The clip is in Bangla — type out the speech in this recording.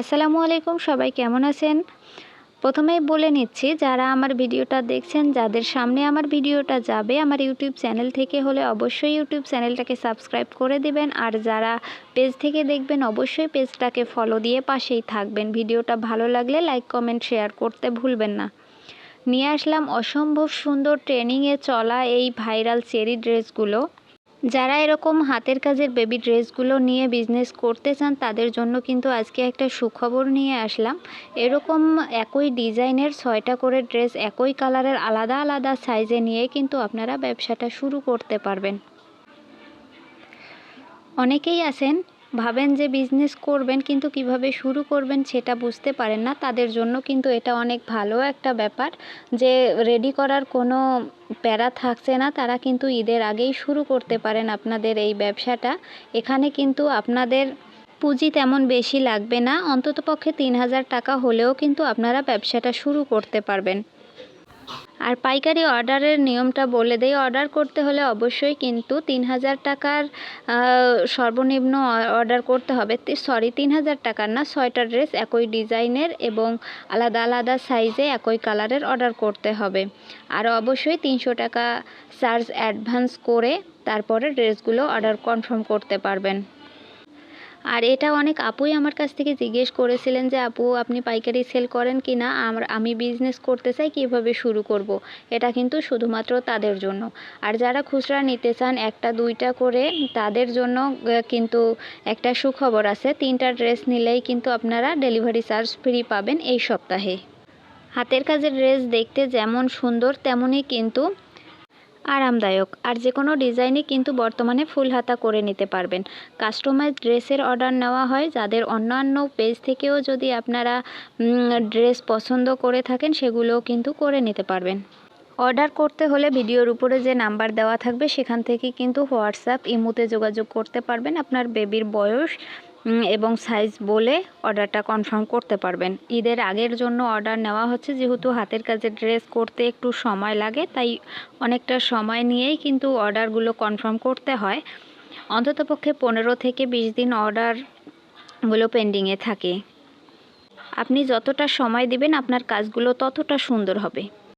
আসসালামু আলাইকুম, সবাই কেমন আছেন? প্রথমেই বলে নিচ্ছি, যারা আমার ভিডিওটা দেখছেন, যাদের সামনে আমার ভিডিওটা যাবে, আমার ইউটিউব চ্যানেল থেকে হলে অবশ্যই ইউটিউব চ্যানেলটাকে সাবস্ক্রাইব করে দিবেন। আর যারা পেজ থেকে দেখবেন, অবশ্যই পেজটাকে ফলো দিয়ে পাশেই থাকবেন। ভিডিওটা ভালো লাগলে লাইক কমেন্ট শেয়ার করতে ভুলবেন না। নিয়ে আসলাম অসম্ভব সুন্দর ট্রেনিংয়ে চলা এই ভাইরাল চেরি ড্রেসগুলো যারা এরকম হাতের কাজের বেবি ড্রেসগুলো নিয়ে বিজনেস করতে চান, তাদের জন্য কিন্তু আজকে একটা সুখবর নিয়ে আসলাম। এরকম একই ডিজাইনের ছয়টা করে ড্রেস একই কালারের আলাদা আলাদা সাইজে নিয়ে কিন্তু আপনারা ব্যবসাটা শুরু করতে পারবেন। অনেকেই আছেন ভাবেন যে বিজনেস করবেন, কিন্তু কীভাবে শুরু করবেন সেটা বুঝতে পারেন না। তাদের জন্য কিন্তু এটা অনেক ভালো একটা ব্যাপার যে রেডি করার কোনো প্যারা থাকছে না। তারা কিন্তু ঈদের আগেই শুরু করতে পারেন আপনাদের এই ব্যবসাটা। এখানে কিন্তু আপনাদের পুঁজি তেমন বেশি লাগবে না। অন্ততপক্ষে তিন হাজার টাকা হলেও কিন্তু আপনারা ব্যবসাটা শুরু করতে পারবেন। আর পাইকারি অর্ডারের নিয়মটা বলে দেই, অর্ডার করতে হলে অবশ্যই কিন্তু তিন হাজার টাকার সর্বনিম্ন অর্ডার করতে হবে। সরি তিন হাজার টাকার না, ছয়টা ড্রেস একই ডিজাইনের এবং আলাদা আলাদা সাইজে একই কালারের অর্ডার করতে হবে। আর অবশ্যই তিনশো টাকা চার্জ অ্যাডভান্স করে তারপরে ড্রেসগুলো অর্ডার কনফার্ম করতে পারবেন। আর এটা অনেক আপুই আমার কাছ থেকে জিজ্ঞেস করেছিলেন যে, আপু, আপনি পাইকারি সেল করেন কি না? আমার, আমি বিজনেস করতে চাই, কীভাবে শুরু করব। এটা কিন্তু শুধুমাত্র তাদের জন্য। আর যারা খুচরা নিতে চান, একটা, দুইটা করে তাদের জন্য কিন্তু একটা সুখবর আছে, তিনটা ড্রেস নিলেই কিন্তু আপনারা ডেলিভারি চার্জ ফ্রি পাবেন এই সপ্তাহে। হাতের কাজের ড্রেস দেখতে যেমন সুন্দর, তেমনই কিন্তু আরামদায়ক। আর যে কোনো ডিজাইনই কিন্তু বর্তমানে ফুল হাতা করে নিতে পারবেন। কাস্টমাইজ ড্রেসের অর্ডার নেওয়া হয় যাদের অন্যান্য পেজ থেকেও যদি আপনারা ড্রেস পছন্দ করে থাকেন সেগুলোও কিন্তু করে নিতে পারবেন। অর্ডার করতে হলে ভিডিওর উপরে যে নাম্বার দেওয়া থাকবে সেখান থেকে কিন্তু হোয়াটসঅ্যাপ, ইমুতে যোগাযোগ করতে পারবেন। আপনার বেবির বয়স এবং সাইজ বলে অর্ডারটা কনফার্ম করতে পারবেন। ঈদের আগের জন্য অর্ডার নেওয়া হচ্ছে, যেহেতু হাতের কাজে ড্রেস করতে একটু সময় লাগে, তাই অনেকটা সময় নিয়েই কিন্তু অর্ডারগুলো কনফার্ম করতে হয়। অন্ততপক্ষে পনেরো থেকে বিশ দিন অর্ডারগুলো পেন্ডিংয়ে থাকে। আপনি যতটা সময় দিবেন, আপনার কাজগুলো ততটা সুন্দর হবে।